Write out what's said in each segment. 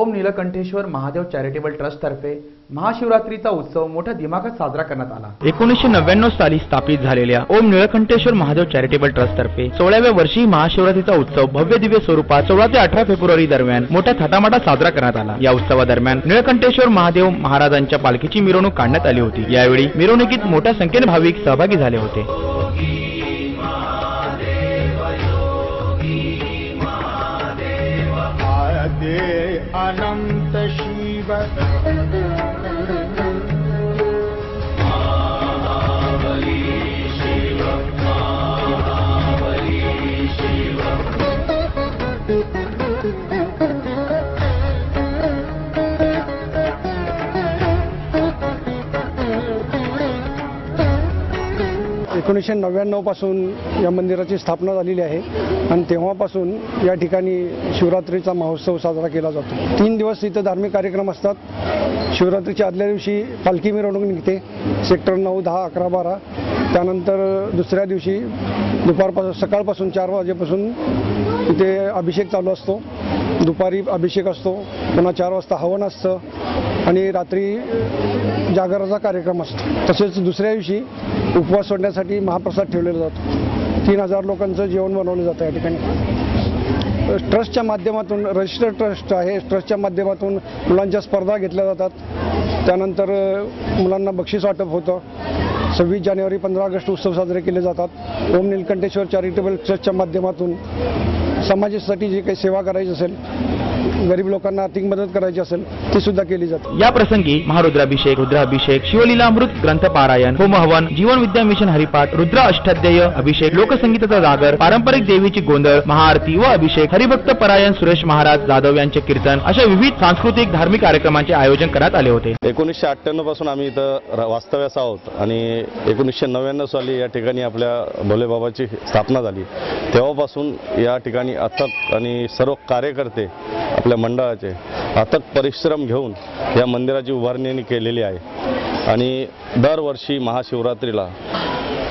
ओम Neelkantheshwar Mahadev charitable trust तर्फे महाशिवरात्रीचा उत्सव मोठ्या दिमागात साजरा करण्यात आला. एकोणीसशे नव्याण्णव साली स्थापित झालेल्या ओम निळकंठेश्वर महादेव चॅरिटेबल ट्रस्ट तर्फे सोळाव्या वर्षी महाशिवरात्रीचा उत्सव भव्य दिव्य स्वरूपात सोळा ते अठरा फेब्रुवारी दरम्यान मोठ्या थाटामाटात साजरा करण्यात आला. या उत्सवादरम्यान निळकंठेश्वर महादेव महाराजांच्या पालखीची मिरवणूक काढण्यात आली होती. यावेळी मिरवणुकीत मोठ्या संख्येने भाविक सहभागी झाले होते. एकोणीसशे नव्याण्णवपासून या मंदिराची स्थापना झालेली आहे. आणि तेव्हापासून या ठिकाणी शिवरात्रीचा महोत्सव साजरा केला जातो. तीन दिवस इथं धार्मिक कार्यक्रम असतात. शिवरात्रीच्या आदल्या दिवशी पालखी मिरवणूक निघते. सेक्टर नऊ दहा अकरा बारा. त्यानंतर दुसऱ्या दिवशी दुपारपासून सकाळपासून चार वाजेपासून इथे अभिषेक चालू असतो. दुपारी अभिषेक असतो. पुन्हा चार वाजता हवन असतं. आणि रात्री जागराचा कार्यक्रम असतो. तसेच दुसऱ्या दिवशी उपवास सोडण्यासाठी महाप्रसाद ठेवलेला जातो. तीन हजार लोकांचं जेवण बनवलं जातं या ठिकाणी. ट्रस्टच्या माध्यमातून रजिस्टर्ड ट्रस्ट आहे ट्रस्टच्या माध्यमातून मुलांच्या स्पर्धा घेतल्या जातात. त्यानंतर मुलांना बक्षीस वाटप होतं. सव्वीस जानेवारी पंधरा ऑगस्ट उत्सव साजरे केले जातात. ओम निलकंठेश्वर चॅरिटेबल ट्रस्टच्या माध्यमातून समाजासाठी जी काही सेवा करायची असेल गरीब लोकांना आर्थिक मदत करायची असेल ती सुद्धा केली जाते. या प्रसंगी महारुद्राभिषेक रुद्राभिषेक शिवलीलामृत ग्रंथ पारायण होम हवन जीवन विद्या मिशन हरिपाठ रुद्र अष्टाध्याय अभिषेक लोकसंगीताचा जागर पारंपरिक देवीची गोंधळ महाआरती व अभिषेक हरिभक्त परायण सुरेश महाराज जाधव यांचे कीर्तन अशा विविध सांस्कृतिक धार्मिक कार्यक्रमांचे आयोजन करण्यात आले होते. एकोणीसशे अठ्ठ्याण्णवपासून आम्ही इथं वास्तव्यास आहोत आणि एकोणीसशे नव्याण्णव साली या ठिकाणी आपल्या भोलेबाबाची स्थापना झाली. तेव्हापासून या ठिकाणी अथक आणि सर्व कार्यकर्ते आपल्या मंडळाचे अथक परिश्रम घेऊन या मंदिराची उभारणी केलेली आहे. आणि दरवर्षी महाशिवरात्रीला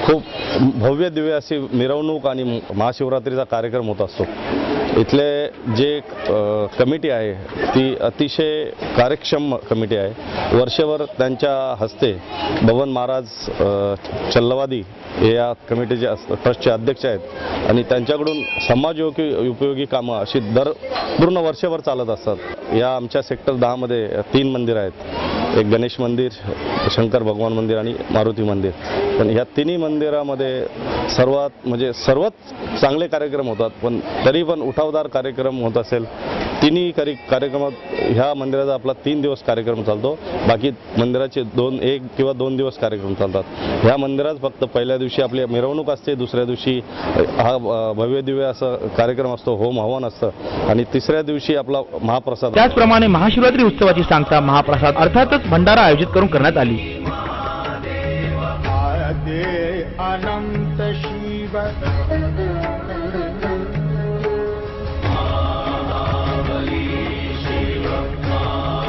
खूप भव्य दिव्य अशी मिरवणूक आणि महाशिवरात्रीचा कार्यक्रम होत असतो. इथले जे कमिटी आहे ती अतिशय कार्यक्षम कमिटी आहे. वर्षभर त्यांच्या हस्ते भवन महाराज चल्लवादी हे या कमिटीचे अस- ट्रस्टचे अध्यक्ष आहेत. आणि त्यांच्याकडून समाजयोगी उपयोगी कामं अशी दर पूर्ण वर्षभर चालत असतात. या आमच्या सेक्टर दहामध्ये तीन मंदिरं आहेत. एक गणेश मंदिर शंकर भगवान मंदिर आणि मारुती मंदिर. पण ह्या तिन्ही मंदिरामध्ये सर्वात म्हणजे सर्वच चांगले कार्यक्रम होतात पण तरी पण उठावदार कार्यक्रम होत असेल तिन्ही कार्य कार्यक्रमात ह्या मंदिराचा आपला तीन दिवस कार्यक्रम चालतो. बाकी मंदिराचे दोन एक किंवा दोन दिवस कार्यक्रम चालतात. ह्या मंदिरात फक्त पहिल्या दिवशी आपली मिरवणूक असते दुसऱ्या दिवशी हा भव्य दिव्य असं कार्यक्रम असतो होम हवन असतं. आणि तिसऱ्या दिवशी आपला महाप्रसाद त्याचप्रमाणे महाशिवरात्री उत्सवाची सांगता महाप्रसाद अर्थातच भंडारा आयोजित करून करण्यात आली.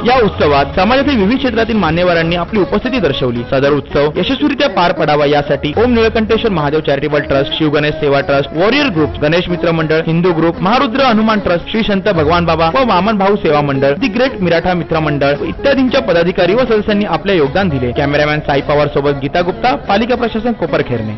या उत्सवात समाजातील विविध क्षेत्रातील मान्यवरांनी आपली उपस्थिती दर्शवली. सदर उत्सव यशस्वीरित्या पार पडावा यासाठी Om Nilkantheshwar Mahadev charitable trust Shivganesh Seva trust warrior group Ganesh Mitra Mandal Hindu group Maharudra Hanuman trust Shri Sant Bhagwan Baba व वामन भाऊ सेवा मंडळ दी ग्रेट मिराठा मित्र मंडळ इत्यादींच्या पदाधिकारी व सदस्यांनी आपले योगदान दिले. कॅमेरामॅन साई पवार सोबत गीता गुप्ता पालिका प्रशासन कोपरखेरणे.